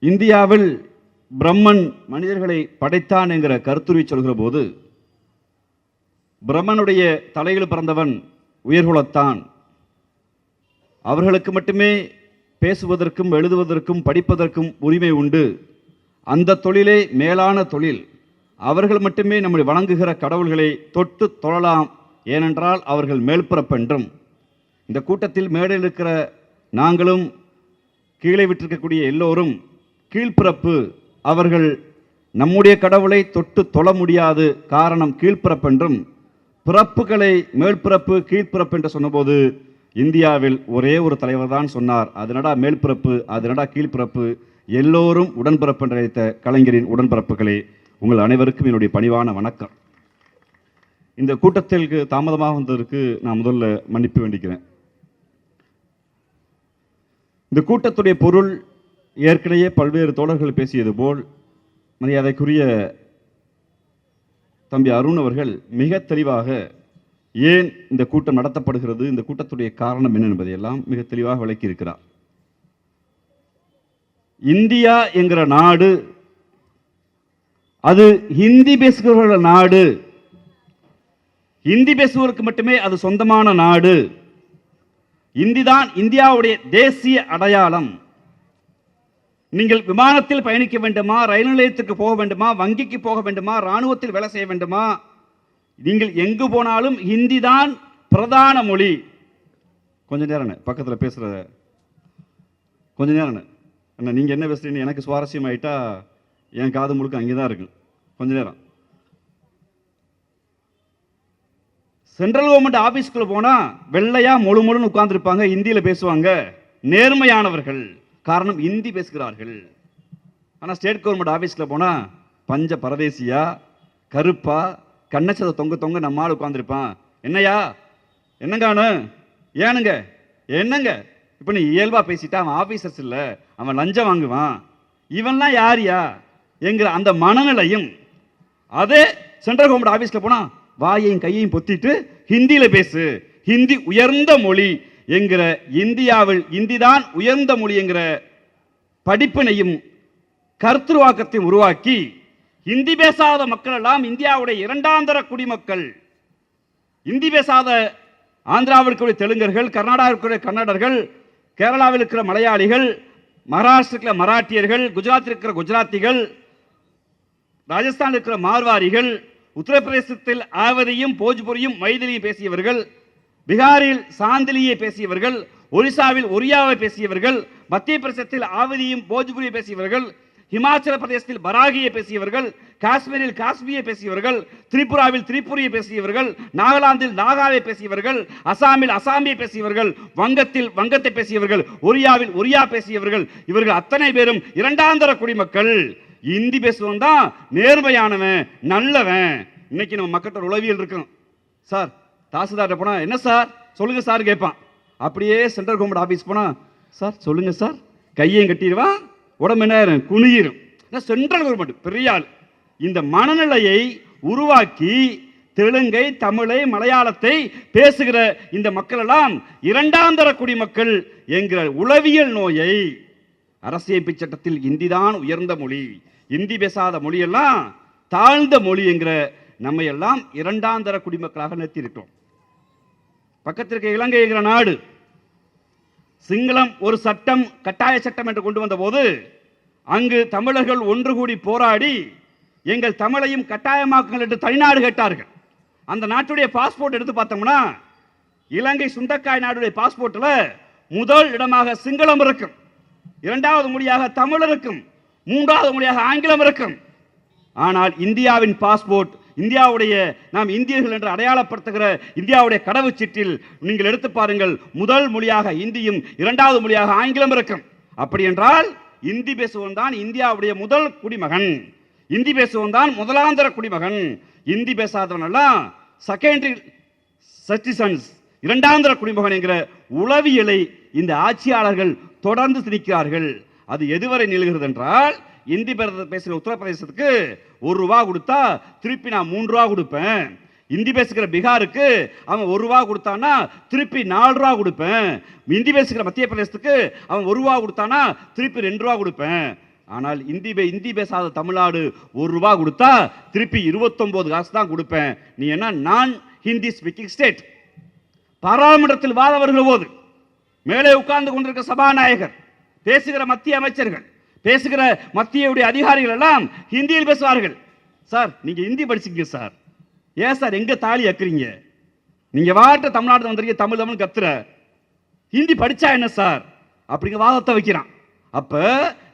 இந்தியாவில் பிரம்மன் மனிதர்களை படைத்தான் என்கிற கருத்துருவி சொல்கிற போது பிரம்மனுடைய தலையில் பிறந்தவன் உயர்குலத்தான் அவர்களுக்கு மட்டுமே பேசுவதற்கும் எழுதுவதற்கும் படிப்பதற்கும் உரிமை உண்டு. அந்த தொழிலே மேலான தொழில். அவர்கள் மட்டுமே நம்மை வணங்குகிற கடவுள்களை தொட்டு தொழலாம். ஏனென்றால் அவர்கள் மேல்பிறப்பென்றும் இந்த கூட்டத்தில் மேடையில் இருக்கிற நாங்களும் கீழே விட்டிருக்கக்கூடிய எல்லோரும் கீழ்ப்பிறப்பு அவர்கள் நம்முடைய கடவுளை தொட்டு தொழ முடியாது காரணம் கீழ்ப்பிறப்பென்றும் பிறப்புகளை மேல்பிறப்பு கீழ்ப்பிறப்பு என்று சொன்னபோது இந்தியாவில் ஒரே ஒரு தலைவர் தான் சொன்னார். அதனடா மேல்பிறப்பு அதனடா கீழ்ப்பிறப்பு? எல்லோரும் உடன்பிறப்பு என்று அழைத்த கலைஞரின் உடன்பிறப்புகளே உங்கள் அனைவருக்கும் என்னுடைய பணிவான வணக்கம். இந்த கூட்டத்திற்கு தாமதமாக வந்ததற்கு நான் முதல்ல மன்னிப்பு வேண்டிக்கிறேன். இந்த கூட்டத்துடைய பொருள் ஏற்கனவே பல்வேறு தோழர்கள் பேசியது போல் மரியாதைக்குரிய தம்பி அருண் அவர்கள் மிக தெளிவாக ஏன் இந்த கூட்டம் நடத்தப்படுகிறது இந்த கூட்டத்துடைய காரணம் என்ன என்பதையெல்லாம் மிக தெளிவாக விளக்கியிருக்கிறார். இந்தியா என்கிற நாடு அது ஹிந்தி பேசுகிறவர்கள் நாடு ஹிந்தி பேசுவதற்கு மட்டுமே அது சொந்தமான நாடு. இந்தி தான் இந்தியாவுடைய தேசிய அடையாளம். நீங்கள் விமானத்தில் பயணிக்க வேண்டுமா? ரயில் நிலையத்துக்கு போக வேண்டுமா? வங்கிக்கு போக வேண்டுமா? ராணுவத்தில் வேலை செய்ய வேண்டுமா? நீங்கள் எங்கு போனாலும் ஹிந்தி தான் பிரதான மொழி. கொஞ்ச நேரம் பக்கத்தில் பேசுகிற கொஞ்ச நேரம் அண்ணா. நீங்கள் என்ன பேசுகிறீங்க எனக்கு சுவாரஸ்யம் ஆயிட்டா என் காது முழுக்க அங்கே தான் இருக்கு. கொஞ்ச நேரம். சென்ட்ரல் கவர்மெண்ட் ஆஃபீஸ்க்குள்ளே போனால் வெள்ளையாக முழு முழுன்னு உட்காந்துருப்பாங்க ஹிந்தியில் பேசுவாங்க. நேர்மையானவர்கள். காரணம் இந்தி பேசுகிறார்கள். ஆனால் ஸ்டேட் கவர்மெண்ட் ஆஃபீஸில் போனால் பஞ்ச பரதேசியா கருப்பா கண்ணச்சதை தொங்க தொங்க நம்ம ஆள் உட்காந்துருப்பான் என்னையா என்னங்கானு ஏனுங்க? என்னங்க? இப்போ நீ இயல்பாக பேசிட்டா அவன் ஆஃபீஸர்ஸ் இல்லை அவன் லஞ்சம் வாங்குவான். இவன்லாம் யாரியா? என்கிற அந்த மனநிலையும் அதே சென்ட்ரல் கவர்மெண்ட் ஆஃபீஸில் போனால் வாயையும் கையையும் பொத்திட்டு ஹிந்தியில் பேசு. ஹிந்தி உயர்ந்த மொழி. என்கிற இந்தியாவில் இந்தி தான் உயர்ந்த மொழி என்கிற படிப்பினையும் கருத்துருவாக்கத்தையும் உருவாக்கி இந்தி பேசாத மக்கள் எல்லாம் இந்தியாவுடைய இரண்டாந்தர குடிமக்கள். இந்தி பேசாத ஆந்திராவில் தெலுங்கர்கள் கர்நாடகாவில் கன்னடர்கள் கேரளாவில் இருக்கிற மலையாளிகள் மகாராஷ்டிரத்தில் இருக்கிற மராட்டியர்கள் குஜராத்தில் இருக்கிற குஜராத்திகள் ராஜஸ்தானில் இருக்கிற மார்வாரிகள் உத்தரப்பிரதேசத்தில் ஆவதியும் போஜ்புரியும் மைதிலியும் பேசியவர்கள் பீகாரில் சாந்திலியை பேசியவர்கள் ஒரிசாவில் ஒரியாவை பேசியவர்கள் மத்திய பிரதேசத்தில் ஆவதியும் போஜ்புரியை பேசியவர்கள் ஹிமாச்சல பிரதேசத்தில் பராகியை பேசியவர்கள் காஷ்மீரில் காஷ்மீரை பேசியவர்கள் திரிபுராவில் திரிபுரியை பேசியவர்கள் நாகாலாந்தில் நாகாவை பேசியவர்கள் அசாமில் அசாமியை பேசியவர்கள் வங்கத்தில் வங்கத்தை பேசியவர்கள் ஒரியாவில் ஒரியா பேசியவர்கள் இவர்கள் அத்தனை பேரும் இரண்டாந்தர குடிமக்கள். இந்தி பேசுவன் தான் நேர்மையானவன் நல்லவன். இன்னைக்கு நம்ம மக்கள்கிட்ட உளவியல் இருக்கும் சார் தாசில்தார்கிட்ட போனால் என்ன சார்? சொல்லுங்க சார் கேட்பான். அப்படியே சென்ட்ரல் கவர்மெண்ட் ஆஃபீஸ் போனால் சார் சொல்லுங்க சார். கையையும் கட்டிடுவான் உடம்பு என்ன? ஆயிரும்? குனியிரும் சென்ட்ரல் கவர்மெண்ட் பெரிய ஆள். இந்த மனநிலையை உருவாக்கி தெலுங்கை தமிழை மலையாளத்தை பேசுகிற இந்த மக்கள் எல்லாம் இரண்டாந்தர குடிமக்கள் என்கிற உளவியல் நோயை அரசியமைப்பு சட்டத்தில் இந்தி தான் உயர்ந்த மொழி. இந்தி பேசாத மொழியெல்லாம் தாழ்ந்த மொழி என்கிற நம்மையெல்லாம் எல்லாம் இரண்டாந்தர குடிமக்களாக நிறுத்தியிருக்கிறோம். பக்கத்தில் இருக்க இலங்கை என்கிற நாடு. சிங்களம் ஒரு சட்டம் கட்டாய சட்டம் என்று கொண்டு வந்த போது அங்கு தமிழர்கள் ஒன்று கூடி போராடி எங்கள் தமிழையும் கட்டாயமாக்குங்கள் என்று தனிநாடு கேட்டார்கள். அந்த நாட்டுடைய பாஸ்போர்ட் எடுத்து பார்த்தோம்னா இலங்கை சுண்டக்காய் நாடுடைய பாஸ்போர்ட்டில் முதல் இடமாக சிங்களம் இருக்கும். இரண்டாவது மொழியாக தமிழ் இருக்கும். மூன்றாவது மொழியாக ஆங்கிலம் இருக்கும். ஆனால் இந்தியாவின் பாஸ்போர்ட் இந்தியாவுடைய நாம் இந்தியர்கள் என்று அடையாளப்படுத்துகிற இந்தியாவுடைய கடவுச்சீட்டில் நீங்கள் எடுத்து பாருங்கள் முதல் மொழியாக இந்தியும் இரண்டாவது மொழியாக ஆங்கிலம் இருக்கும். அப்படி என்றால் இந்தி பேசுவன் தான் இந்தியாவுடைய முதல் குடிமகன். இந்தி பேசுவன் தான் முதலாந்திர குடிமகன். இந்தி பேசாதவன் எல்லாம் செகண்டரி சிட்டிசன்ஸ் இரண்டாந்திர குடிமகன் என்கிற உளவியலை இந்த ஆட்சியாளர்கள் தொடர்ந்து திணிக்கிறார்கள். அது எதுவரை நிலுகிறது என்றால் இந்தி பேசுகிற உத்தரப்பிரதேசத்துக்கு ஒரு ரூபா கொடுத்தா திருப்பி நான் மூன்று ரூபா கொடுப்பேன். இந்தி பேசுகிற பீகாருக்கு அவன் ஒரு ரூபா கொடுத்தானா திருப்பி நாலு ரூபா கொடுப்பேன். இந்தி பேசுகிற மத்திய பிரதேசத்துக்கு அவன் ஒரு ரூபா கொடுத்தானா திருப்பி ரெண்டு ரூபா கொடுப்பேன். ஆனால் இந்தி பே இந்தி பேசாத தமிழ்நாடு ஒரு ரூபா கொடுத்தா திருப்பி இருபத்தொம்போது காசு தான் கொடுப்பேன். நீ என்ன நான் ஹிந்தி ஸ்பீக்கிங் ஸ்டேட் பாராளுமன்றத்தில் வாத வருகிற போது மேலே உட்கார்ந்து கொண்டிருக்கிற சபாநாயகர் பேசுகிற மத்திய அமைச்சர்கள் பேசுகிற மத்தியவுடைய அதிகாரிகள் எல்லாம் ஹிந்தியில் பேசுவார்கள். சார் நீங்க ஹிந்தி படிச்சிங்க சார். ஏன் சார் எங்க தாலி அக்குறீங்க? நீங்க வாட்ட தமிழ்நாடு வந்திருக்கீங்க தமிழ் தமிழ் கத்துற. ஹிந்தி படிச்சா என்ன சார்? அப்படிங்கிற வாதத்தை வைக்கிறான். அப்ப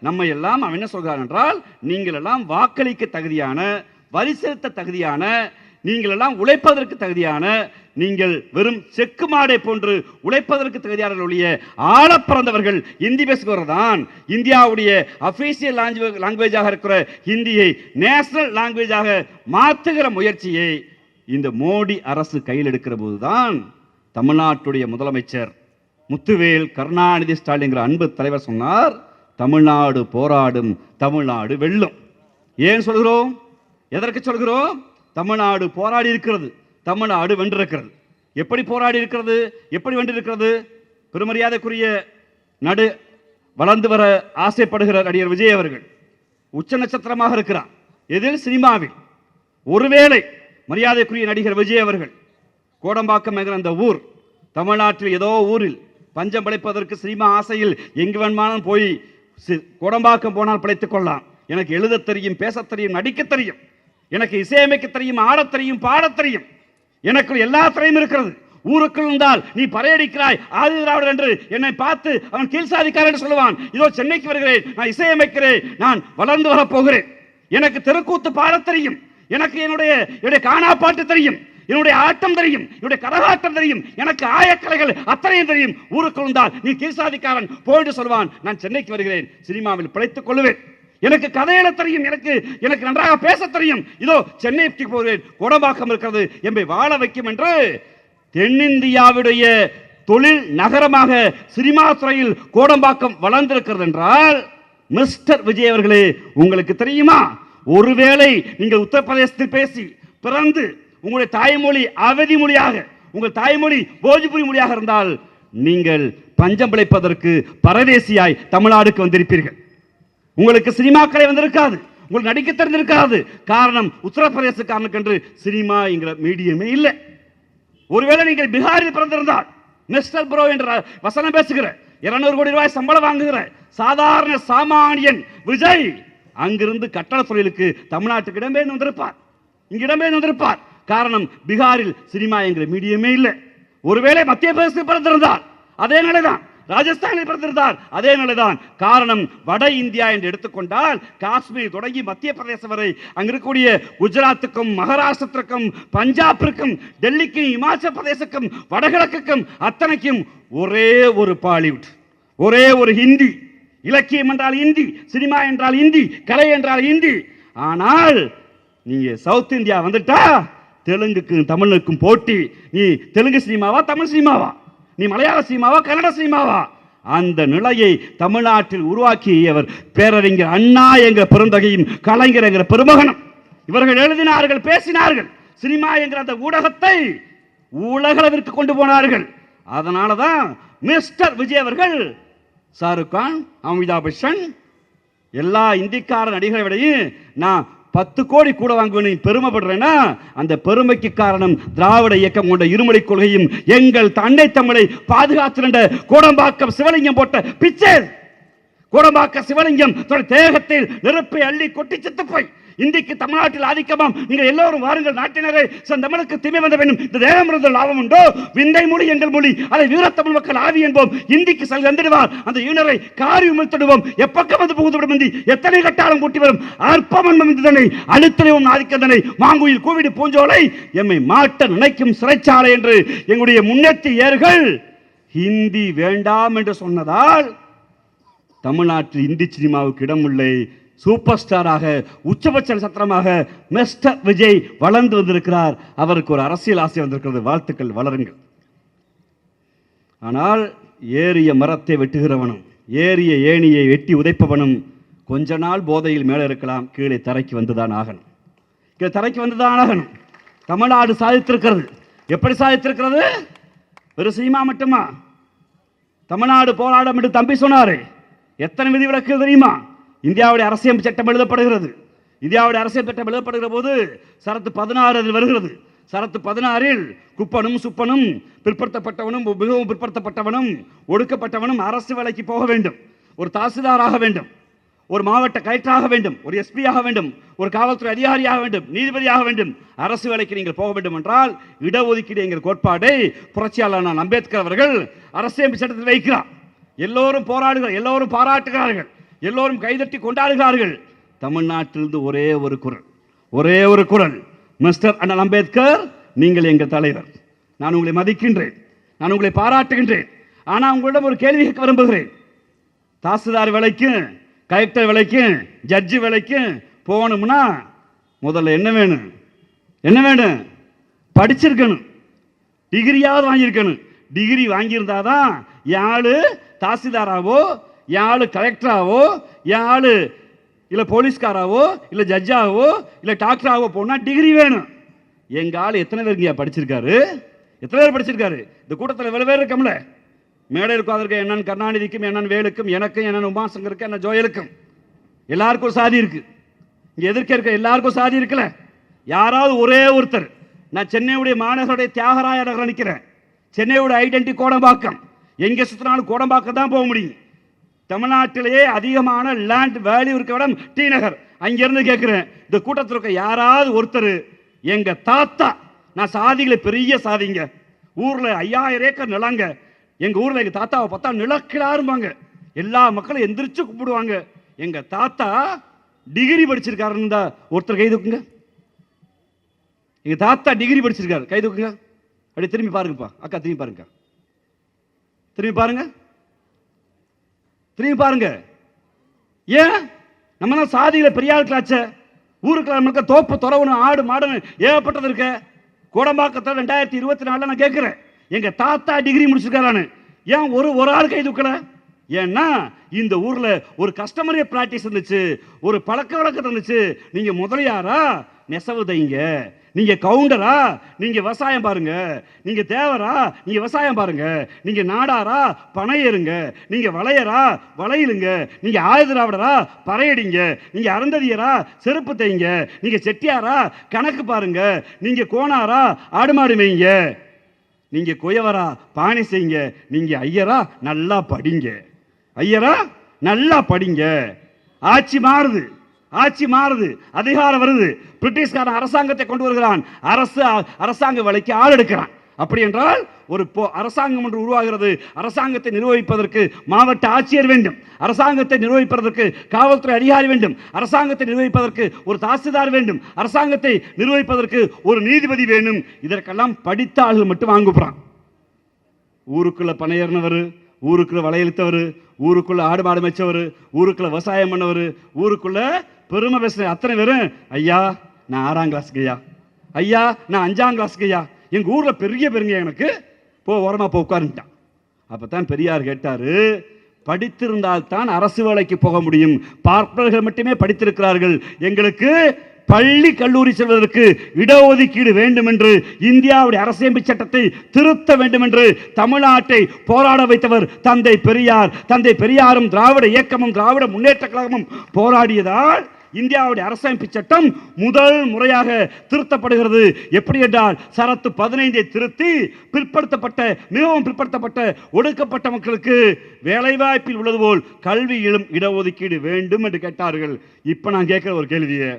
நம்ம எல்லாம் அவன் என்ன சொல்கிறான் என்றால் நீங்கள் எல்லாம் வாக்களிக்க தகுதியான வரி செலுத்த தகுதியான நீங்கள் எல்லாம் உழைப்பதற்கு தகுதியான நீங்கள் வெறும் செக்கு மாடை போன்று உழைப்பதற்கு தகுதியான ஒழிய ஆழ பிறந்தவர்கள் இந்தி பேசுகிறதான் இந்தியாவுடைய அஃபீஷியல் லாங்குவேஜாக இருக்கிற ஹிந்தியை நேஷனல் லாங்குவேஜாக மாற்றுகிற முயற்சியை இந்த மோடி அரசு கையில் எடுக்கிற போதுதான் தமிழ்நாட்டுடைய முதலமைச்சர் முத்துவேல் கருணாநிதி ஸ்டாலின்கிற அன்பு தலைவர் சொன்னார் தமிழ்நாடு போராடும் தமிழ்நாடு வெல்லும். ஏன் சொல்கிறோம்? எதற்கு சொல்கிறோம்? தமிழ்நாடு போராடி இருக்கிறது. தமிழ்நாடு வென்றிருக்கிறது. எப்படி போராடி இருக்கிறது? எப்படி வென்றிருக்கிறது? பெருமரியாதைக்குரிய நடு வளர்ந்து வர ஆசைப்படுகிற நடிகர் விஜய் அவர்கள் உச்ச நட்சத்திரமாக இருக்கிறார். எதில்? சினிமாவில். ஒருவேளை மரியாதைக்குரிய நடிகர் விஜய் அவர்கள் கோடம்பாக்கம் என்கிற அந்த ஊர் தமிழ்நாட்டில் ஏதோ ஊரில் பஞ்சம் பிழைப்பதற்கு சினிமா ஆசையில் எங்கு வேணுமானாலும் போய் சி- கோடம்பாக்கம் போனால் பிழைத்துக் கொள்ளலாம். எனக்கு எழுதத் தெரியும் பேசத் தெரியும் நடிக்கத் தெரியும். எனக்கு இசையமைக்க தெரியும் ஆடத் தெரியும் பாடத் தெரியும். எனக்கு எல்லா திரையும் இருக்கிறது. ஊருக்குள் இருந்தால் நீ பறையடிக்கிறாய் ஆதி திராவிடர் என்று என்னை பார்த்து அவன் கீழ்சாதிக்காரன் என்று சொல்லுவான். இதோ சென்னைக்கு வருகிறேன் நான் இசையமைக்கிறேன் நான் வளர்ந்து வரப் போகிறேன் எனக்கு தெருக்கூத்து பாடத் தெரியும். எனக்கு என்னுடைய என்னுடைய காணாப்பாட்டு தெரியும். என்னுடைய ஆட்டம் தெரியும். என்னுடைய கரகாட்டம் தெரியும். எனக்கு ஆயக்கலைகள் அத்தனையும் தெரியும். ஊருக்குள் இருந்தால் நீ கீழ்சாதிக்காரன் போயிட்டு சொல்வான் நான் சென்னைக்கு வருகிறேன். சினிமாவில் பிழைத்துக் கொள்ளுவேன். எனக்கு கதையில தெரியும் எனக்கு எனக்கு நன்றாக பேச தெரியும். இதோ சென்னைக்கு போகிறேன். கோடம்பாக்கம் இருக்கிறது. எம்பை வாழ வைக்கும் என்று தென்னிந்தியாவுடைய தொழில் நகரமாக சினிமா துறையில் கோடம்பாக்கம் வளர்ந்திருக்கிறது என்றால் மிஸ்டர் விஜய் அவர்களே உங்களுக்கு தெரியுமா? ஒருவேளை நீங்கள் உத்தரப்பிரதேசத்தில் பேசி பிறந்து உங்களுடைய தாய்மொழி அவதி மொழியாக உங்கள் தாய்மொழி போஜ்புரி மொழியாக இருந்தால் நீங்கள் பஞ்சம் பிழைப்பதற்கு பரதேசியாய் தமிழ்நாடுக்கு வந்திருப்பீர்கள். உங்களுக்கு சினிமாக்களை வந்திருக்காது. உங்களுக்கு நடிக்க தெரிஞ்சிருக்காது காரணம் உத்தரப்பிரதேசக்காரனுக்கு என்று சினிமா என்கிற மீடியமே இல்லை. ஒருவேளை நீங்கள் பீகாரில் பிறந்திருந்தால் மிஸ்டர் ப்ரோ என்ற வசனம் பேசுகிற இருநூறு கோடி ரூபாய் சம்பளம் வாங்குகிற சாதாரண சாமானியன் விஜய் அங்கிருந்து கட்டண தொழிலுக்கு தமிழ்நாட்டுக்கு இடம்பெயர்ந்து வந்திருப்பார். இங்க இடம்பெயர்ந்து வந்திருப்பார். காரணம் பீகாரில் சினிமா என்கிற மீடியமே இல்லை. ஒருவேளை மத்திய பிரதேசத்தில் பிறந்திருந்தால் அதே நிலைதான். ராஜஸ்தானில் பிறந்திருந்தார். அதே நிலைதான் காரணம் வட இந்தியா என்று எடுத்துக்கொண்டால் காஷ்மீர் தொடங்கி மத்திய பிரதேசம் வரை அங்க இருக்கக்கூடிய குஜராத்துக்கும் மகாராஷ்டிரத்திற்கும் பஞ்சாபிற்கும் டெல்லிக்கும் இமாச்சல பிரதேசக்கும் வடகிழக்குக்கும் அத்தனைக்கும் ஒரே ஒரு பாலிவுட். ஒரே ஒரு ஹிந்தி. இலக்கியம் என்றால் இந்தி சினிமா என்றால் இந்தி கலை என்றால் இந்தி ஆனால் நீங்க சவுத் இந்தியா வந்துட்டா தெலுங்குக்கும் தமிழுக்கும் போட்டி. நீ தெலுங்கு சினிமாவா தமிழ் சினிமாவா? நீ மலையாள சினிமாவா கன்னட சினிமாவா? அந்த நிலையை தமிழ்நாட்டில் உருவாக்கியவர் பேரறிஞர் அண்ணா என்கிற பெருந்தகையும் கலைஞர் என்கிற பெருமகனும். இவர்கள் எழுதினார்கள் பேசினார்கள். சினிமா என்கிற அந்த ஊடகத்தை உலகளவிற்கு கொண்டு போனார்கள். அதனால தான் மிஸ்டர் விஜய் அவர்கள் ஷாருக் கான் அமிதாப் பச்சன் எல்லா இந்திக்கார நடிகரை விடையும் நான் பத்து கோடி கூட வாங்குவேன் பெருமைப்படுறேன்னா அந்த பெருமைக்கு காரணம் திராவிட இயக்கம் கொண்ட இருமொழி கொள்கையும் எங்கள் அன்னை தமிழை பாதுகாத்து கோடம்பாக்கம் சிவலிங்கம் போட்ட பிச்சை! கோடம்பாக்க சிவலிங்கம் தேகத்தில் நெருப்பை அள்ளி கொட்டி செத்து போய். இன்றைக்கு தமிழ்நாட்டில் ஆதிக்கமாம். நீங்கள் எல்லோரும் வாருங்கள் நாட்டினரே. தமிழுக்கு தீமை வந்த வேண்டும் இந்த தேகம் இருந்த லாபம் உண்டோ? விந்தை மொழி எங்கள் மொழி. அதை வீரத்தமிழ் மக்கள் ஆவி என்போம். இந்திக்கு செல் வந்துடுவார் அந்த ஈனரை காரி உமிழ்த்திடுவோம். எப்பக்கம் வந்து புகுந்து விடும் இந்தி எத்தனை கட்டாலும் கூட்டி வரும்? அற்பமன்மம் இந்தனை அழுத்தலையும் ஆதிக்கந்தனை. மாங்குயில் கூவிடு பூஞ்சோலை. எம்மை மாட்ட நினைக்கும் சிறைச்சாலை என்று எங்களுடைய முன்னேற்றி ஏர்கள் ஹிந்தி வேண்டாம் என்று சொன்னதால் தமிழ்நாட்டில் இந்தி சினிமாவுக்கு இடமில்லை. சூப்பர் ஸ்டாராக உச்சபட்ச நட்சத்திரமாக மிஸ்டர் விஜய் வளர்ந்து வந்திருக்கிறார். அவருக்கு ஒரு அரசியல் ஆசை வந்திருக்கிறது. வாழ்த்துக்கள் வளருங்கள். ஆனால் ஏறிய மரத்தை வெட்டுகிறவனும் ஏறிய ஏணியை வெட்டி உதைப்பவனும் கொஞ்ச நாள் போதையில் மேலே இருக்கலாம். கீழே தரைக்கு வந்துதான் ஆகணும். கீழே தரைக்கு வந்துதான் ஆகணும். தமிழ்நாடு சாதித்திருக்கிறது. எப்படி சாதித்திருக்கிறது? ஒரு சினிமா மட்டுமா? தமிழ்நாடு போராடம் என்று தம்பி சொன்னாரு. எத்தனை விதிவிலக்கு தெரியுமா? இந்தியாவுடைய அரசியல் சட்டம் எழுதப்படுகிறது. இந்தியாவுடைய அரசியல் சட்டம் எழுதப்படுகிற போது சரத்து பதினாறு அதில் வருகிறது. சரத்து பதினாறில் குப்பனும் சுப்பனும் பிற்படுத்தப்பட்டவனும் மிகவும் பிற்படுத்தப்பட்டவனும் ஒடுக்கப்பட்டவனும் அரசு வேலைக்கு போக வேண்டும். ஒரு தாசில்தாராக வேண்டும். ஒரு மாவட்ட கலெக்டராக வேண்டும். ஒரு எஸ்பி ஆக வேண்டும். ஒரு காவல்துறை அதிகாரியாக வேண்டும். நீதிபதியாக வேண்டும். அரசு வேலைக்கு நீங்கள் போக வேண்டும் என்றால் இடஒதுக்கீடு என்கிற கோட்பாடை புரட்சியாளர் அம்பேத்கர் அவர்கள் அரசியமைப்பு சட்டத்தில் வைக்கிறார். எல்லோரும் போராடுகிறார். எல்லோரும் பாராட்டுகிறார்கள். எல்லோரும் கைதட்டி கொண்டாடுகிறார்கள். தமிழ்நாட்டிலிருந்து ஒரே ஒரு குரல் ஒரே ஒரு குரல். மிஸ்டர் அண்ணல் அம்பேத்கர் நீங்கள் எங்கள் தலைவர். நான் உங்களை மதிக்கின்றேன் நான் உங்களை பாராட்டுகின்றேன். ஆனால் உங்களிடம் ஒரு கேள்வி கேட்க விரும்புகிறேன். தாசில்தார் விலைக்கும் கலெக்டர் விலைக்கும் ஜட்ஜு விலைக்கும் போகணும்னா முதல்ல என்ன வேணும்? என்ன வேணும்? படிச்சிருக்கணும். டிகிரியாவது வாங்கியிருக்கணும். டிகிரி வாங்கியிருந்தாதான் யாழ் தாசில்தாராவோ யாழ் கலெக்டராவோ ஆள் இல்லை போலீஸ்காராவோ இல்லை ஜட்ஜாகவோ இல்லை டாக்டராகவோ போனால் டிகிரி வேணும். எங்கள் ஆள் எத்தனை பேருங்கய்யா படிச்சிருக்காரு? எத்தனை பேர் படிச்சிருக்காரு? இந்த கூட்டத்தில் இவ்வளோ பேர் இருக்கோம்ல. மேடை உட்கார்ந்திருக்க என்னன் கருணாநிதிக்கும் என்னென்னு வேலுக்கும் எனக்கும் என்னென்னு உமாசங்கருக்கும் என்ன ஜோயலுக்கும். எல்லாருக்கும் சாதி இருக்குது இங்கே எதிர்க்க இருக்க எல்லாருக்கும் சாதி இருக்குல்ல. யாராவது ஒரே ஒருத்தர். நான் சென்னையுடைய மாநகருடைய தியாகராய நகரம் நிற்கிறேன். சென்னையோட ஐடென்டி கோடம்பாக்கம். எங்கே சுற்றினாலும் கோடம்பாக்கம் தான் போக முடியும். தமிழ்நாட்டிலேயே அதிகமான லேண்ட் வேல்யூ இருக்க இடம் டி நகர். அங்கிருந்து கேட்குறேன் இந்த கூட்டத்தில் இருக்க யாராவது ஒருத்தர் எங்கள் தாத்தா நான் சாதிகளை பெரிய சாதிங்க. ஊரில் ஐயாயிரம் ஏக்கர் நிலங்க. எங்கள் ஊரில் எங்கள் தாத்தாவை பார்த்தா நிலக்கிழாரும்பாங்க. எல்லா மக்களும் எந்திரிச்சு கூப்பிடுவாங்க எங்கள் தாத்தா டிகிரி படிச்சிருக்காருன்னு தான் ஒருத்தர் கை தூக்குங்க. எங்கள் தாத்தா டிகிரி படிச்சிருக்காரு. கை தூக்குங்க. அப்படி திரும்பி பாருங்கப்பா. அக்கா திரும்பி பாருங்க திரும்பி பாருங்க. திரும்பி பாருங்க. ஏன்? நம்ம தான் பெரிய ஆட்களாச்சே ஊருக்குள்ள நம்மளுக்கு தோப்பு துறவணும் ஆடு மாடுன்னு ஏகப்பட்டது இருக்க. கோடம்பாக்கத்தில் ரெண்டாயிரத்தி இருபத்தி நாலில் நான் கேட்குறேன். எங்கள் தாத்தா டிகிரி முடிச்சிருக்காரான்னு ஏன் ஒரு ஒரு ஆள் கை தூக்கல? ஏன்னா இந்த ஊரில் ஒரு கஸ்டமரே பிராக்டிஸ் இருந்துச்சு. ஒரு பழக்க வழக்கம் இருந்துச்சு. நீங்கள் முதலியாரா? நெசவு தைங்க. நீங்கள் கவுண்டரா? நீங்கள் விவசாயம் பாருங்க. நீங்கள் தேவரா? நீங்கள் விவசாயம் பாருங்க. நீங்கள் நாடாரா? பனையருங்க நீங்கள் வளையரா? வளையலுங்க. நீங்கள் ஆயுதிராவிடரா பறையடிங்க. நீங்கள் அருந்ததியரா? செருப்பு தைங்க நீங்கள் செட்டியாரா? கணக்கு பாருங்க. நீங்கள் கோணாரா? ஆடு மாடு மேய்ங்க. நீங்கள் குயவரா? பானை செய்யுங்க நீங்கள் ஐயரா? நல்லா படிங்க. ஐயரா? நல்லா படிங்க. ஆட்சி மாறுது. ஆட்சி மாறுது அதிகாரம் வருது. பிரிட்டிஷ்காரன் அரசாங்கத்தை கொண்டு வருகிறான். அரசு அரசாங்க வேலைக்கு ஆள் எடுக்கிறான். அப்படி என்றால் ஒரு அரசாங்கம் ஒன்று உருவாகிறது. அரசாங்கத்தை நிர்வகிப்பதற்கு மாவட்ட ஆட்சியர் வேண்டும். அரசாங்கத்தை நிர்வகிப்பதற்கு காவல்துறை அதிகாரி வேண்டும். அரசாங்கத்தை நிர்வகிப்பதற்கு ஒரு தாசில்தார் வேண்டும். அரசாங்கத்தை நிர்வகிப்பதற்கு ஒரு நீதிபதி வேண்டும் இதற்கெல்லாம் படித்த ஆள்கள் மட்டும் வாங்க போறான். ஊருக்குள்ள பணையர்னவர் ஊருக்குள்ள வளையெழுத்தவர் ஊருக்குள்ள ஆடு மாடு மேய்ச்சவர் ஊருக்குள்ள விவசாயம் பண்ணவர் ஊருக்குள்ள பெருமை பேசுற அத்தனை பேரும் ஐயா நான் ஆறாம் கிளாஸ்க்கு ஐயா. ஐயா நான் அஞ்சாம் கிளாஸ்க்கு ஐயா. எங்க ஊர்ல பெரிய பெருங்க எனக்கு? போ ஓரமா போ உட்காருட்டான் அப்பதான் பெரியார் கேட்டாரு படித்திருந்தால் தான் அரசு வேலைக்கு போக முடியும். பார்ப்பவர்கள் மட்டுமே படித்திருக்கிறார்கள். எங்களுக்கு பள்ளி கல்லூரி செல்வதற்கு இடஒதுக்கீடு வேண்டும் என்று இந்தியாவுடைய அரசியமைப்பு சட்டத்தை திருத்த வேண்டும் என்று தமிழ்நாட்டை போராட வைத்தவர் தந்தை பெரியார். தந்தை பெரியாரும் திராவிட இயக்கமும் திராவிட முன்னேற்ற கழகமும் போராடியதால் இந்தியாவுடைய அரசமைப்பு சட்டம் முதல் முறையாக திருத்தப்படுகிறது. எப்படி என்றால் சரத்து பதினைந்தை திருத்தி பிற்படுத்தப்பட்ட மிகவும் பிற்படுத்தப்பட்ட ஒடுக்கப்பட்ட மக்களுக்கு வேலைவாய்ப்பில் உள்ளது போல் கல்வியிலும் இடஒதுக்கீடு வேண்டும் என்று கேட்டார்கள். இப்போ நான் கேட்குற ஒரு கேள்வியை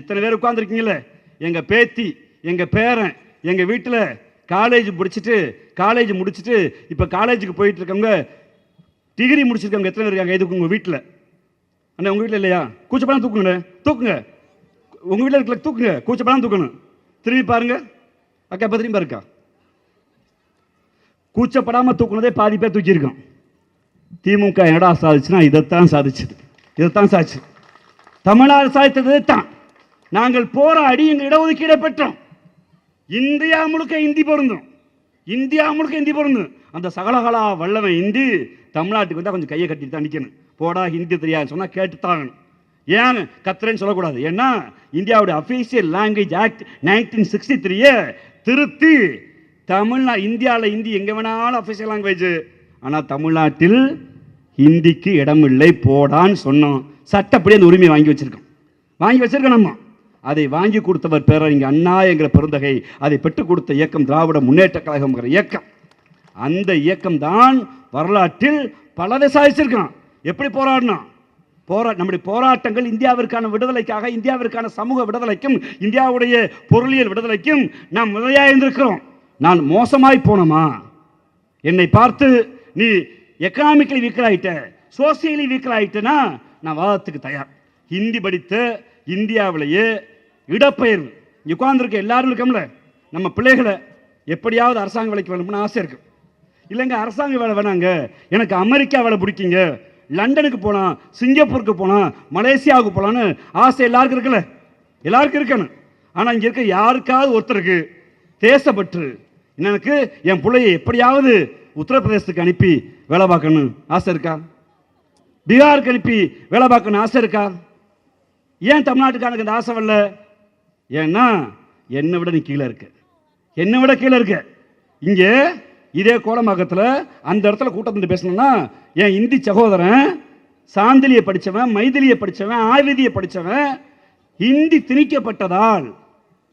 இத்தனை பேர் உட்காந்துருக்கீங்களே எங்கள் பேத்தி எங்கள் பேரன் எங்கள் வீட்டில் காலேஜ் முடிச்சிட்டு காலேஜ் முடிச்சிட்டு இப்போ காலேஜுக்கு போயிட்டு இருக்கவங்க டிகிரி முடிச்சிருக்கவங்க எத்தனை பேர் இருக்காங்க? இதுக்கு உங்கள் வீட்டில். அண்ணா உங்கள் வீட்டில் இல்லையா? கூச்சப்படாமல் தூக்குங்க தூக்குங்க. உங்கள் வீட்டில் இருக்கல தூக்குங்க. கூச்சப்படாம தூக்கணும். திரும்பி பாருங்க. அக்கா இப்போ திரும்பி பாருக்கா கூச்சப்படாம தூக்குனதே பாதி பேர் தூக்கியிருக்கோம் திமுக என்னடா சாதிச்சுன்னா இதைத்தான் சாதிச்சது. இதைத்தான் சாதிச்சு தமிழ்நாடு சாதித்தது தான் நாங்கள் போராடி எங்கள் இடஒதுக்கீடை பெற்றோம். இந்தியா முழுக்க இந்தி பொருந்தும். இந்தியா முழுக்க இந்தி பொருந்தும். அந்த சகலகலா வல்லவன் இந்தி தமிழ்நாட்டுக்கு வந்தால் கொஞ்சம் கையை கட்டிட்டு தான் நிற்கணும் போடா ஹிந்தி தெரியாதுன்னு சொன்னால் கேட்டுத்தான் ஏன் கத்துறேன்னு சொல்லக்கூடாது. ஏன்னா இந்தியாவுடைய official language act nineteen sixty த்ரீயை திருத்தி தமிழ்நா இந்தியாவில் ஹிந்தி எங்கே வேணாலும் அஃபீஷியல் லாங்குவேஜ் ஆனால் தமிழ்நாட்டில் ஹிந்திக்கு இடமில்லை போடான்னு சொன்னோம். சட்டப்படி அந்த உரிமையை வாங்கி வச்சிருக்கோம். வாங்கி வச்சிருக்கோம் நம்ம. அதை வாங்கி கொடுத்தவர் பேரறிஞர் அண்ணா என்கிற பெருந்தகை அதை பெற்றுக் கொடுத்த இயக்கம் திராவிட முன்னேற்ற கழகம்ங்கிற இயக்கம். அந்த இயக்கம் தான் வரலாற்றில் பலதை சாதிச்சிருக்கான் எப்படி போராடணும் போரா நம்முடைய போராட்டங்கள் இந்தியாவிற்கான விடுதலைக்காக இந்தியாவிற்கான சமூக விடுதலைக்கும் இந்தியாவுடைய பொருளியல் விடுதலைக்கும் நாம் விதையாக இருந்திருக்கிறோம். நான் மோசமாய் போனோமா? என்னை பார்த்து நீ எக்கனாமிக்கலி வீக்கர் ஆயிட்ட சோசியலி வீக்கர் ஆயிட்டனா? நான் வாதத்துக்கு தயார். ஹிந்தி படித்த இந்தியாவிலேயே இடப்பெயர்வு. இங்கே உட்காந்துருக்க எல்லாரும் இருக்கோம்ல? நம்ம பிள்ளைகளை எப்படியாவது அரசாங்க வேலைக்கு வேணும்னு ஆசை இருக்கு. இல்லைங்க அரசாங்க வேலை வேணாங்க. எனக்கு அமெரிக்கா வேலை பிடிக்குங்க. லண்டனுக்கு போகலாம் சிங்கப்பூருக்கு போகலாம் மலேசியாவுக்கு போகலான்னு ஆசை எல்லாருக்கும் இருக்குல்ல? எல்லாருக்கும் இருக்கணும். ஆனால் இங்கே இருக்க யாருக்காவது ஒருத்தருக்கு தேசப்பற்று. எனக்கு என் பிள்ளையை எப்படியாவது உத்தரப்பிரதேசத்துக்கு அனுப்பி வேலை பார்க்கணும் ஆசை இருக்கா? பீகாருக்கு அனுப்பி வேலை பார்க்கணும் ஆசை இருக்கா? ஏன் தமிழ்நாட்டுக்காரனுக்கு அந்த ஆசை வரல? ஏன்னா என்னை விட நீ கீழே இருக்க. என்னை விட கீழே இருக்க. இங்கே இதே கோலமாக்கத்தில் அந்த இடத்துல கூட்டத்தில் பேசணும்னா என் இந்தி சகோதரன் சாந்திலியை படித்தவன் மைதிலியை படித்தவன் ஆயுதியை படித்தவன் ஹிந்தி திணிக்கப்பட்டதால்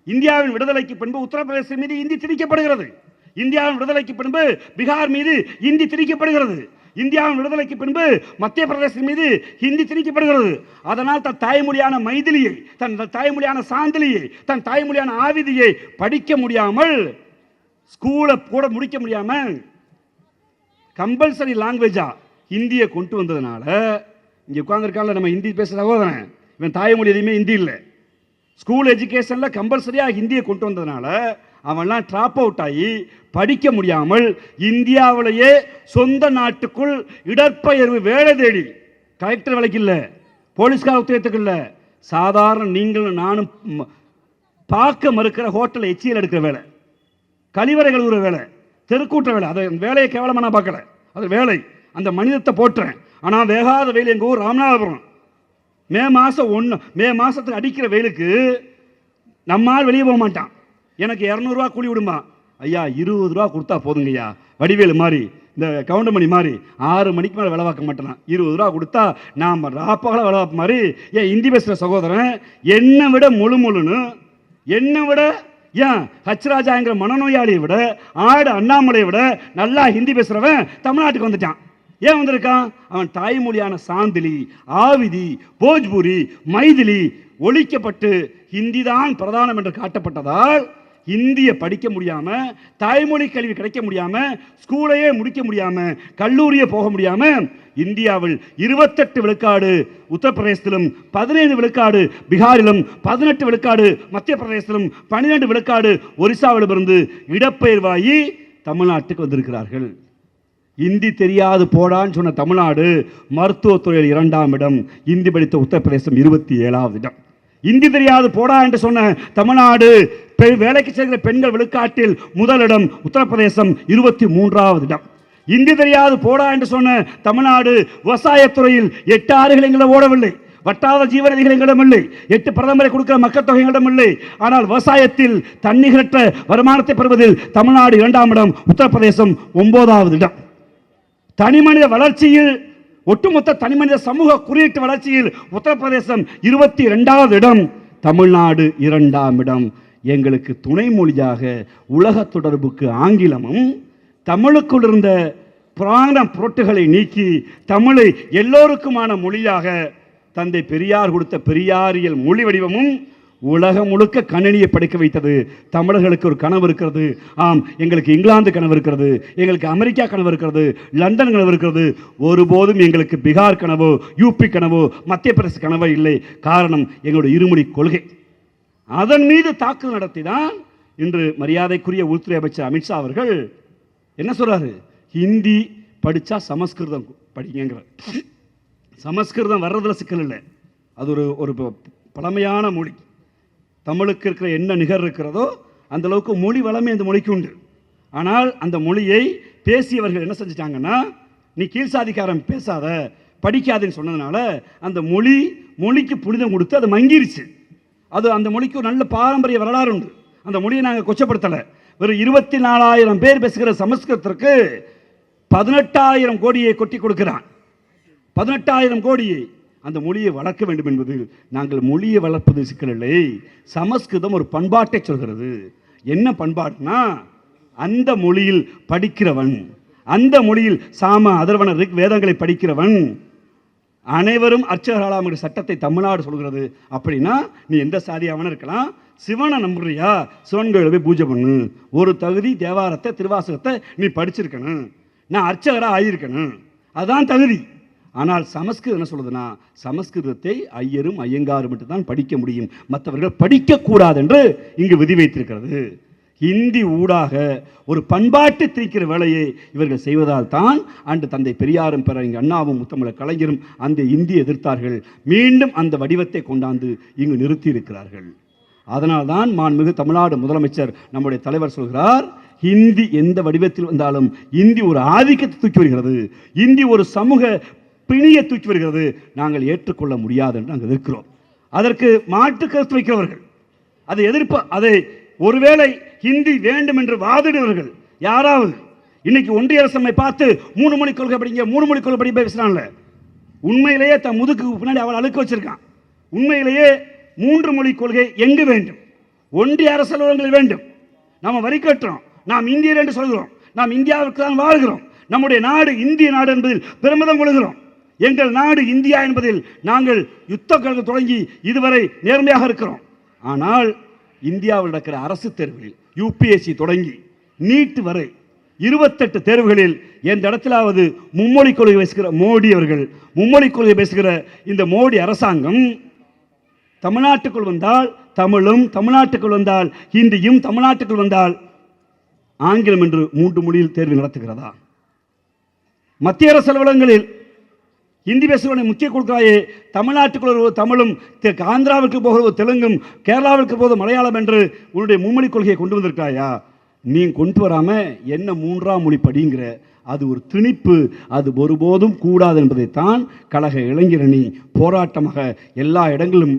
இந்தியாவின் விடுதலைக்கு பின்பு உத்தரப்பிரதேசம் மீது இந்தி திணிக்கப்படுகிறது. இந்தியாவின் விடுதலைக்கு பின்பு பீகார் மீது இந்தி திணிக்கப்படுகிறது. இந்தியாவின் விடுதலைக்கு பின்பு மத்திய பிரதேசம் மீது ஹிந்தி திணிக்கப்படுகிறது. அதனால் தன் தாய்மொழியான மைதிலியை தன் தாய்மொழியான சாந்திலியை தன் தாய்மொழியான ஆவிதியை படிக்க முடியாமல் ஸ்கூலை கூட முடிக்க முடியாம கம்பல்சரி லாங்குவேஜா ஹிந்தியை கொண்டு வந்ததுனால இங்கே உட்காந்துருக்கால நம்ம ஹிந்தி பேசுகிற சகோதரன். இவன் தாய்மொழி எதுவுமே ஹிந்தி இல்லை. ஸ்கூல் எஜுகேஷனில் கம்பல்சரியாக ஹிந்தியை கொண்டு வந்ததுனால அவன்லாம் ட்ராப் அவுட் ஆகி படிக்க முடியாமல் இந்தியாவிலேயே சொந்த நாட்டுக்குள் இடற்பெயர்வு வேலை தேடி கலெக்டர் வேலைக்கு இல்லை போலீஸ்கார உத்தியோகத்துக்கு இல்லை சாதாரண நீங்களும் நானும் பார்க்க மறுக்கிற ஹோட்டலில் எச்சியில் எடுக்கிற வேலை. கழிவறை கழுவுற வேலை தெருக்கூட்ட வேலை. அதை வேலையை கேவலமாக நான் பார்க்கல. அது வேலை. அந்த மனிதத்தை போட்டுறேன் ஆனால் வேகாத வெயில் எங்கள் ஊர் ராமநாதபுரம். மே மாதம் ஒன்று மே மாதத்துக்கு அடிக்கிற வெயிலுக்கு நம்மால் வெளியே போக மாட்டான். எனக்கு இரநூறுவா கூலி விடுமா? ஐயா இருபது ரூபா கொடுத்தா போதுங்க ஐயா. வடிவேலு மாதிரி இந்த கவுண்டமணி மாதிரி ஆறு மணிக்கு மேலே வேலை பார்க்க மாட்டேன். இருபது ரூபா கொடுத்தா நாம் ராப்பகல வேலை பார்ப்ப மாதிரி ஏன் இந்தி பேசுகிற சகோதரன் என்னை விட முழு முழுன்னு என்னை விட ஏன் ஹச்ராஜாங்கிற மனநோயாளியை விட ஆடு அண்ணாமலையை விட நல்லா ஹிந்தி பேசுகிறவன் தமிழ்நாட்டுக்கு வந்துட்டான். ஏன் வந்திருக்கான்? அவன் தாய்மொழியான சாந்திலி ஆவிதி போஜ்பூரி மைதிலி ஒழிக்கப்பட்டு ஹிந்தி தான் பிரதானம் என்று காட்டப்பட்டதால் இந்திய படிக்க முடியாமல் தாய்மொழி கல்வி கிடைக்க முடியாமல் ஸ்கூலையே முடிக்க முடியாமல் கல்லூரியே போக முடியாமல் இந்தியாவில் இருபத்தெட்டு விழுக்காடு உத்தரப்பிரதேசத்திலும் பதினைந்து விழுக்காடு பீகாரிலும் பதினெட்டு விழுக்காடு மத்திய பிரதேசத்திலும் பன்னிரெண்டு விழுக்காடு ஒரிசாவிலிருந்து இருந்து இடப்பெயர்வாகி தமிழ்நாட்டுக்கு வந்திருக்கிறார்கள். இந்தி தெரியாது போடான்னு சொன்ன தமிழ்நாடு மருத்துவத்துறையில் இரண்டாம் இடம் இந்தி படித்த உத்தரப்பிரதேசம் இருபத்தி ஏழாவது இடம். இந்தி தெரியாது போடா என்று சொன்ன தமிழ்நாடு பெ- வேலைக்கு செல்கிற பெண்கள் விழுக்காட்டில் முதலிடம் உத்தரப்பிரதேசம் இருபத்தி மூன்றாவது இடம். இந்தி தெரியாது போடா என்று சொன்ன தமிழ்நாடு விவசாயத்துறையில் எட்டு ஆறுகள் எங்களை ஓடவில்லை. வட்டாத ஜீவநதிகள் எங்களிடம் இல்லை. எட்டு பிரதமரை கொடுக்கிற மக்கள் தொகை எங்களிடம் இல்லை. ஆனால் விவசாயத்தில் தன்னிகரற்ற வருமானத்தை பெறுவதில் தமிழ்நாடு இரண்டாம் இடம் உத்தரப்பிரதேசம் ஒன்பதாவது இடம். தனிமனித வளர்ச்சியில் ஒட்டுமொத்த தனிமனித சமூக குறியீட்டு வளர்ச்சியில் உத்தரப்பிரதேசம் இருபத்தி ரெண்டாவது இடம் தமிழ்நாடு இரண்டாம் இடம். எங்களுக்கு துணை மொழியாக உலக தொடர்புக்கு ஆங்கிலமும் தமிழுக்குள் இருந்த புராண புரட்டுகளை நீக்கி தமிழை எல்லோருக்குமான மொழியாக தந்தை பெரியார் கொடுத்த பெரியாரியல் மொழி வடிவமும் உலகம் முழுக்க கணினியை படிக்க வைத்தது. தமிழர்களுக்கு ஒரு கனவு இருக்கிறது. ஆம் எங்களுக்கு இங்கிலாந்து கனவு இருக்கிறது. எங்களுக்கு அமெரிக்கா கனவு இருக்கிறது. லண்டன் கனவு இருக்கிறது. ஒருபோதும் எங்களுக்கு பீகார் கனவோ யூபி கனவோ மத்திய பிரதேச கனவோ இல்லை. காரணம் எங்களுடைய இருமொழி கொள்கை. அதன் மீது தாக்குதல் நடத்தி தான் இன்று மரியாதைக்குரிய உள்துறை அமைச்சர் அமித்ஷா அவர்கள் என்ன சொல்கிறாரு ஹிந்தி படித்தா சமஸ்கிருதம் படிங்கிறார் சமஸ்கிருதம் வர்றதுல சிக்கல் இல்லை. அது ஒரு ஒரு ப- பழமையான மொழி. தமிழுக்கு இருக்கிற என்ன நிகர் இருக்கிறதோ அந்தளவுக்கு மொழி வளமே அந்த மொழிக்கு உண்டு. ஆனால் அந்த மொழியை பேசியவர்கள் என்ன செஞ்சிட்டாங்கன்னா நீ கீழ்சாதிக்காரன் பேசாத படிக்காதேன்னு சொன்னதுனால அந்த மொழி மொழிக்கு புனிதம் கொடுத்து அது மங்கிருச்சு. அது அந்த மொழிக்கு ஒரு நல்ல பாரம்பரிய வரலாறு உண்டு. அந்த மொழியை நாங்கள் கொச்சப்படுத்தலை. வெறும் இருபத்தி நாலாயிரம் பேர் பேசுகிற சமஸ்கிருதத்திற்கு பதினெட்டாயிரம் கோடியை கொட்டி கொடுக்கிறான். பதினெட்டாயிரம் கோடியை. அந்த மொழியை வளர்க்க வேண்டும் என்பது நாங்கள் மொழியை வளர்ப்பது சிக்கலில்லை. சமஸ்கிருதம் ஒரு பண்பாட்டை சொல்கிறது. என்ன பண்பாடுனா அந்த மொழியில் படிக்கிறவன் அந்த மொழியில் சாம அதர்வன ரிக் வேதங்களை படிக்கிறவன் அனைவரும் அர்ச்சகர்களாம் என்ற சட்டத்தை தமிழ்நாடு சொல்கிறது. அப்படின்னா நீ எந்த சாதியாவன இருக்கலாம். சிவனை நம்புறியா? சிவன் கோயில போய் பூஜை பண்ணு. ஒரு தகுதி தேவாரத்தை திருவாசகத்தை நீ படிச்சிருக்கணும். நான் அர்ச்சகராக ஆகியிருக்கணும் அதுதான் தகுதி. ஆனால் சமஸ்கிருதம் என்ன சொல்லுதுன்னா சமஸ்கிருதத்தை ஐயரும் ஐயங்காரும் மட்டும் தான் படிக்க முடியும். மற்றவர்கள் படிக்கக்கூடாது என்று இங்கு விதி வைத்திருக்கிறது ஹிந்தி ஊடாக ஒரு பண்பாட்டு திரிக்கிற வேலையை இவர்கள் செய்வதால் தான் அன்று தந்தை பெரியாரும் பிற இங்கு அண்ணாவும் முத்தமிழர் கலைஞரும் அந்த இந்தி எதிர்த்தார்கள். மீண்டும் அந்த வடிவத்தை கொண்டாந்து இங்கு நிறுத்தி இருக்கிறார்கள் அதனால்தான் மாண்புமிகு தமிழ்நாடு முதலமைச்சர் நம்முடைய தலைவர் சொல்கிறார் ஹிந்தி எந்த வடிவத்தில் வந்தாலும் இந்தி ஒரு ஆதிக்கத்தை தூக்கி வருகிறது. இந்தி ஒரு சமூக பிணியை தூக்கி வருகிறது. நாங்கள் ஏற்றுக்கொள்ள முடியாது என்று நாங்கள் இருக்கிறோம் அதற்கு மாற்று கருத்து வைக்கிறவர்கள் அதை எதிர்ப்பு அதை ஒருவேளை ஹிந்தி வேண்டும் என்று வாதிடுவர்கள் யாராவது. இன்னைக்கு ஒன்றிய அரசு நம்மை பார்த்து மூணு மணி கொள்கை படிங்க மூணு மணி கொள்கை படி பேசுறான்ல உண்மையிலேயே தன் முதுக்கு பின்னாடி அவள் அழுக்க வச்சிருக்கான். உண்மையிலேயே மூன்று மொழி கொள்கை எங்கு வேண்டும்? ஒன்றிய அரசு வேண்டும். நாம் வரி கட்டுறோம். நாம் இந்தியர் என்று சொல்கிறோம். நாம் இந்தியாவுக்கு தான் வாழ்கிறோம். நம்முடைய நாடு இந்திய நாடு என்பதில் பெருமிதம் கொள்கிறோம். எங்கள் நாடு இந்தியா என்பதில் நாங்கள் யுத்த கழகம் தொடங்கி இதுவரை நேர்மையாக இருக்கிறோம். ஆனால் இந்தியாவில் நடக்கிற அரசு தேர்வுகளில் யூபிஎஸ்சி தொடங்கி நீட் வரை இருபத்தெட்டு தேர்வுகளில் எந்த இடத்திலாவது மும்மொழி கொள்கை பேசுகிற மோடி அவர்கள் மும்மொழி கொள்கை பேசுகிற இந்த மோடி அரசாங்கம் தமிழ்நாட்டுக்குள் வந்தால் தமிழும் தமிழ்நாட்டுக்குள் வந்தால் ஹிந்தியும் தமிழ்நாட்டுக்குள் வந்தால் ஆங்கிலம் என்று மூன்று மொழியில் தேர்வு நடத்துகிறதா? மத்திய அரசு அலுவலகங்களில் ஹிந்தி பேசுகிறவனை முக்கிய கொடுக்கிறாயே. தமிழ்நாட்டுக்குள்ள ஒரு தமிழும் ஆந்திராவிற்கு போகிற போகிற தெலுங்கும் கேரளாவிற்கு போகிற மலையாளம் என்று உன்னுடைய மும்மொழி கொள்கையை கொண்டு வந்திருக்காயா நீ கொண்டு வராமல் என்ன மூன்றாம் மொழி படிங்கிற? அது ஒரு திணிப்பு. அது ஒருபோதும் கூடாது என்பதைத்தான் கழக இளைஞரணி போராட்டமாக எல்லா இடங்களிலும்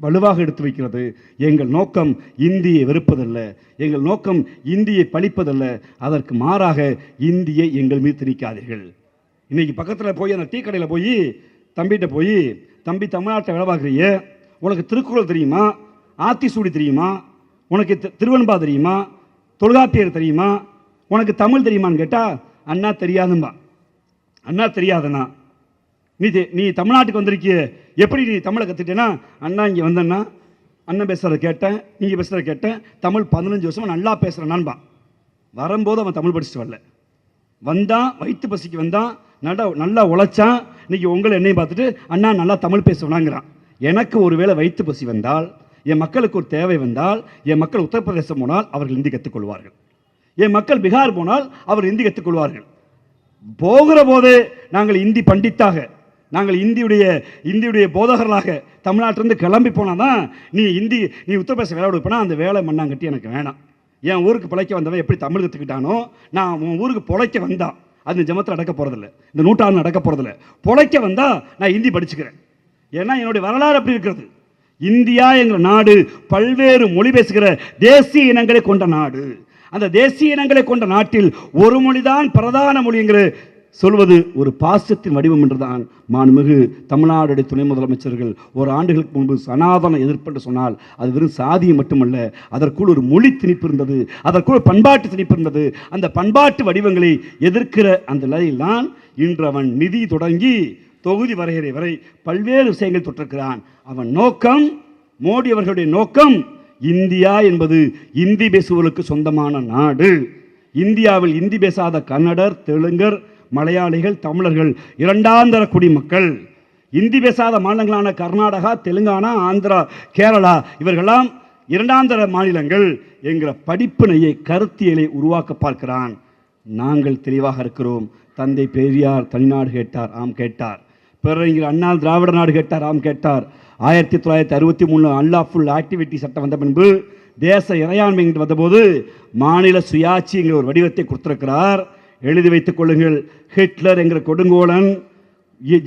வலுவாக எடுத்து வைக்கிறது. எங்கள் நோக்கம் இந்தியை வெறுப்பதல்ல. எங்கள் நோக்கம் இந்தியை பழிப்பதல்ல. அதற்கு மாறாக இந்தியை எங்கள் மீது திணிக்காதீர்கள். இன்னைக்கு பக்கத்தில் போய் அந்த டீ கடையில் போய் தம்பிகிட்ட போய் தம்பி தமிழ்நாட்டை வேலை பார்க்குறிய உனக்கு திருக்குறள் தெரியுமா? ஆத்திசூடி தெரியுமா? உனக்கு தி- தெரியுமா? தொல்காப்பியர் தெரியுமா? உனக்கு தமிழ் தெரியுமான்னு கேட்டால் அண்ணா தெரியாதும்பா. அண்ணா தெரியாதண்ணா. நீ நீ தமிழ்நாட்டுக்கு வந்திருக்கிய. எப்படி நீ தமிழை கற்றுட்டேன்னா அண்ணா இங்கே வந்தேன்னா அண்ணன் பேசுகிறத கேட்டேன் நீங்கள் பேசுகிறத கேட்டேன் தமிழ் பதினஞ்சு வருஷம் நல்லா பேசுகிறேன்னான்பா வரும்போது அவன் தமிழ் படிச்சுட்டு வரல. வந்தான் வயிற்று பசிக்கு வந்தான் நல்லா நல்லா உழைச்சான். இன்னைக்கு உங்களை என்னையும் பார்த்துட்டு அண்ணா நல்லா தமிழ் பேசுவேனாங்கிறான். எனக்கு ஒருவேளை வயிற்று பசி வந்தால் என் மக்களுக்கு ஒரு தேவை வந்தால் என் மக்கள் உத்தரப்பிரதேசம் போனால் அவர்கள் ஹிந்தி கற்றுக்கொள்வார்கள். என் மக்கள் பீகார் போனால் அவர் ஹிந்தி கற்றுக்கொள்வார்கள். போகிற போது நாங்கள் இந்தி பண்டித்தாக நாங்கள் இந்தியுடைய இந்தியுடைய போதகர்களாக தமிழ்நாட்டிலேருந்து கிளம்பி போனால் தான் நீ இந்தி நீ உத்தரப்பிரதேசம் வேலை கொடுப்பனா அந்த வேலை மண்ணாங்கட்டி எனக்கு வேணாம். என் ஊருக்கு பிழைக்க வந்தவன் எப்படி தமிழ் கற்றுக்கிட்டானோ நான் உன் ஊருக்கு பிழைக்க வந்தான். அது ஜமத்தில் நடக்க போகிறதில்ல இந்த நூற்றாண்டு நடக்க போகிறதில்ல பிழைக்க வந்தால் நான் இந்தி படிச்சுக்கிறேன். ஏன்னா என்னுடைய வரலாறு அப்படி இருக்கிறது. இந்தியா என்கிற நாடு பல்வேறு மொழி பேசுகிற தேசிய இனங்களை கொண்ட நாடு. அந்த தேசிய இனங்களை கொண்ட நாட்டில் ஒரு மொழிதான் பிரதான மொழிங்கிற சொல்வது ஒரு பாசத்தின் வடிவம் என்றுதான். மாண்புமிகு தமிழ்நாடு துணை முதலமைச்சர்கள் ஒரு ஆண்டுகளுக்கு முன்பு சனாதன எதிர்ப்பு என்று சொன்னால் அது வெறும் சாதியம் மட்டுமல்ல அதற்குள் ஒரு மொழி திணிப்பு இருந்தது அதற்குள் பண்பாட்டு திணிப்பு இருந்தது அந்த பண்பாட்டு வடிவங்களை எதிர்க்கிற அந்த நிலையில்தான் இன்று அவன் நிதி தொடங்கி தொகுதி வரைகிற வரை பல்வேறு விஷயங்கள் தொற்றிருக்கிறான். அவன் நோக்கம் மோடி அவர்களுடைய நோக்கம் இந்தியா என்பது இந்தி பேசுவோருக்கு சொந்தமான நாடு. இந்தியாவில் இந்தி பேசாத கன்னடர் தெலுங்கர் மலையாளிகள் தமிழர்கள் இரண்டாந்தர குடிமக்கள் இந்தி பேசாத மாநிலங்களான கர்நாடகா தெலுங்கானா ஆந்திரா கேரளா இவர்களெல்லாம் இரண்டாந்தர மாநிலங்கள் என்கிற படிப்பினையை கருத்தியலை உருவாக்க பார்க்கிறான். நாங்கள் தெளிவாக இருக்கிறோம். தந்தை பெரியார் தனிநாடு கேட்டார் ஆம் கேட்டார். பிறங்கிற அண்ணா திராவிட நாடு கேட்டார் ஆம் கேட்டார். ஆயிரத்தி தொள்ளாயிரத்தி அறுபத்தி மூணு அன்லாஃபுல் ஆக்டிவிட்டி சட்டம் வந்த பின்பு தேச இறையாண்மை என்று வந்தபோது மாநில சுயாட்சிங்கிற ஒரு வடிவத்தை கொடுத்திருக்கிறார். எழுதி வைத்துக் கொள்ளுங்கள். ஹிட்லர் என்கிற கொடுங்கோலன்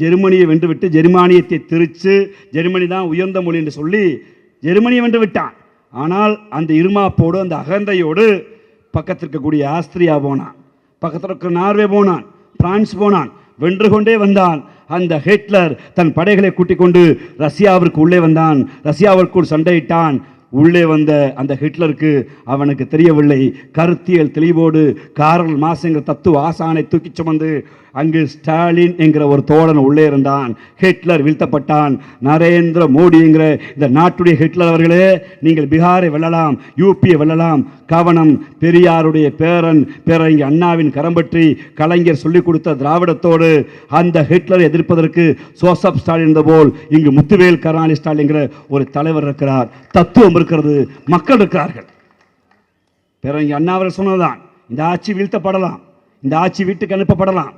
ஜெர்மனியை வென்றுவிட்டு ஜெர்மானியத்தை திரித்து ஜெர்மனி தான் உயர்ந்த மொழி என்று சொல்லி ஜெர்மனியை வென்று விட்டான். ஆனால் அந்த இருமாப்போடு அந்த அகந்தையோடு பக்கத்தில் இருக்கக்கூடிய ஆஸ்திரியா போனான். பக்கத்தில் இருக்கிற நார்வே போனான் பிரான்ஸ் போனான் வென்று கொண்டே வந்தான். அந்த ஹிட்லர் தன் படைகளை கூட்டிக் கொண்டு ரஷ்யாவிற்கு உள்ளே வந்தான். ரஷ்யாவிற்குள் சண்டையிட்டான். உள்ளே வந்த அந்த ஹிட்லருக்கு அவனுக்கு தெரியவில்லை. கருத்தியல் தெளிவோடு காரல் மாசங்கிற தத்துவ ஆசானை தூக்கி சுமந்து அங்கு ஸ்டாலின் என்கிற ஒரு தோழன் உள்ளே இருந்தான். ஹிட்லர் வீழ்த்தப்பட்டான். நரேந்திர மோடி என்கிற இந்த நாட்டுடைய ஹிட்லர் அவர்களே நீங்கள் பீகாரை வெல்லலாம் யூபியை வெல்லலாம். கவனம் பெரியாருடைய பேரன் பேரறிஞர் அண்ணாவின் கரம் பற்றி கலைஞர் சொல்லிக் கொடுத்த திராவிடத்தோடு அந்த ஹிட்லரை எதிர்ப்பதற்கு சோசப் ஸ்டாலின் இருந்த போல் இங்கு முத்துவேல் கருணாநிதி ஸ்டாலின் என்கிற ஒரு தலைவர் இருக்கிறார். தத்துவம் இருக்கிறது மக்கள் இருக்கிறார்கள். பேரறிஞர் அண்ணா அவர்கள் சொன்னதுதான் இந்த ஆட்சி வீழ்த்தப்படலாம் இந்த ஆட்சி வீட்டுக்கு அனுப்பப்படலாம்.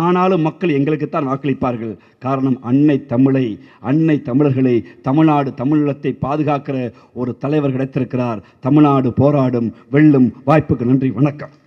ஆனாலும் மக்கள் எங்களுக்குத்தான் வாக்களிப்பார்கள். காரணம் அன்னை தமிழை அன்னை தமிழர்களை தமிழ்நாடு தமிழீழத்தை பாதுகாக்கிற ஒரு தலைவர் கிடைத்திருக்கிறார். தமிழ்நாடு போராடும் வெல்லும் வாய்ப்புக்கு நன்றி வணக்கம்.